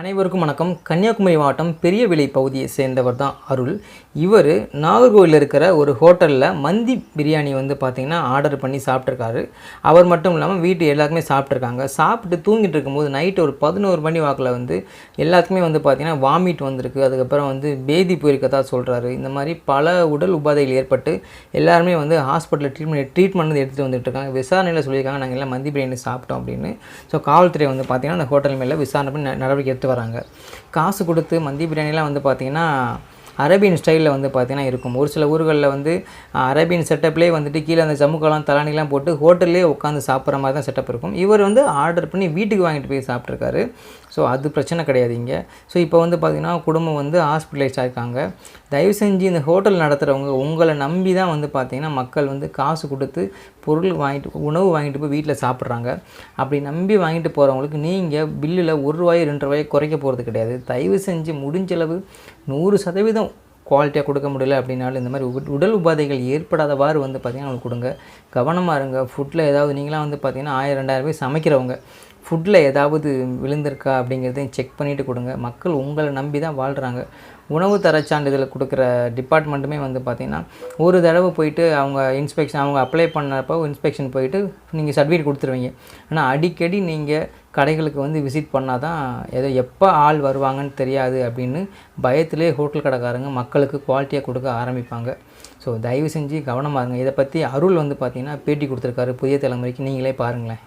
அனைவருக்கும் வணக்கம். கன்னியாகுமரி மாவட்டம் பெரியவிளை பகுதியை சேர்ந்தவர் தான் அருள். இவர் நாகர்கோவிலில் இருக்கிற ஒரு ஹோட்டலில் மந்தி பிரியாணி வந்து பார்த்திங்கன்னா ஆர்டர் பண்ணி சாப்பிட்ருக்காரு அவர் மட்டும் இல்லாமல் வீட்டு எல்லாருக்குமே சாப்பிட்ருக்காங்க சாப்பிட்டு தூங்கிட்டு இருக்கும்போது நைட்டு ஒரு பதினோரு மணி வாக்கில் வந்து எல்லாத்துக்குமே வந்து பார்த்திங்கன்னா வாமிட் வந்திருக்கு. அதுக்கப்புறம் வந்து பேதி போயிருக்கதா சொல்கிறாரு இந்த மாதிரி பல உடல் உபாதைகள் ஏற்பட்டு எல்லாருமே வந்து ஹாஸ்பிட்டலில் ட்ரீட்மெண்ட் ட்ரீட்மெண்ட் வந்து எடுத்துகிட்டு வந்துட்டு இருக்காங்க. விசாரணையில் சொல்லியிருக்காங்க நாங்கள் எல்லாம் மந்தி பிரியாணி சாப்பிட்டோம் அப்படின்னு. ஸோ காவல்துறை வந்து பார்த்திங்கன்னா அந்த ஹோட்டல் மேலே விசாரணை பண்ணி நடவடிக்கை எடுத்துகிட்டு வராங்க. காசு கொடுத்து மந்தி பிரியாணிலாம் வந்து பார்த்திங்கன்னா அரேபியன் ஸ்டைலில் வந்து பார்த்திங்கன்னா இருக்கும். ஒரு சில ஊர்களில் வந்து அரேபியன் செட்டப்லேயே வந்துட்டு கீழே அந்த ஜம்முக்கெல்லாம் தலானிலாம் போட்டு ஹோட்டல்லே உட்காந்து சாப்பிட்ற மாதிரி தான் செட்டப் இருக்கும். இவர் வந்து ஆர்டர் பண்ணி வீட்டுக்கு வாங்கிட்டு போய் சாப்பிட்ருக்காரு. ஸோ அது பிரச்சனை கிடையாது இங்கே. ஸோ இப்போ வந்து பார்த்திங்கன்னா குடும்பம் வந்து ஹாஸ்பிட்டலைஸ் ஆயிருக்காங்க. தயவு செஞ்சு இந்த ஹோட்டல் நடத்துகிறவங்க உங்களை நம்பி தான் வந்து பார்த்திங்கன்னா மக்கள் வந்து காசு கொடுத்து பொருள் வாங்கிட்டு உணவு வாங்கிட்டு போய் வீட்டில் சாப்பிட்றாங்க. அப்படி நம்பி வாங்கிட்டு போகிறவங்களுக்கு நீங்கள் பில்லில் ஒரு ரூபாய் ரெண்டு ரூபாய் குறைக்க போகிறது கிடையாது. தயவு செஞ்சு முடிஞ்சளவு நூறு சதவீதம் குவாலிட்டியாக கொடுக்க முடியல அப்படின்னாலும் இந்த மாதிரி உடல் உபாதைகள் ஏற்படாதவாறு வந்து பார்த்திங்கன்னா அவங்களுக்கு கொடுங்க. கவனமாக இருங்க. ஃபுட்டில் ஏதாவது நீங்களாம் வந்து பார்த்திங்கன்னா ஆயிரம் ரெண்டாயிரம் ரூபாய் சமைக்கிறவங்க. ஃபுட்டில் ஏதாவது விழுந்திருக்கா அப்படிங்கிறதையும் செக் பண்ணிவிட்டு கொடுங்க. மக்கள் உங்களை நம்பி தான் வாழ்கிறாங்க உணவு தரச் சான்றிதழ் கொடுக்குற டிபார்ட்மெண்ட்டுமே வந்து பார்த்திங்கன்னா ஒரு தடவை போயிட்டு அவங்க இன்ஸ்பெக்ஷன் அவங்க அப்ளை பண்ணப்போ இன்ஸ்பெக்ஷன் போயிட்டு நீங்கள் சர்டிஃபிகேட் கொடுத்துருவீங்க. ஆனால் அடிக்கடி நீங்கள் கடைகளுக்கு வந்து விசிட் பண்ணால் தான் ஏதோ எப்போ ஆள் வருவாங்கன்னு தெரியாது அப்படின்னு பயத்திலே ஹோட்டல் கடைக்காரங்க மக்களுக்கு குவாலிட்டியாக கொடுக்க ஆரம்பிப்பாங்க. ஸோ தயவு செஞ்சு கவனமாக இருங்க. இதை பற்றி அருள் வந்து பார்த்திங்கன்னா பேட்டி கொடுத்துருக்காரு புதிய தலைமுறைக்கு. நீங்களே பாருங்களேன்.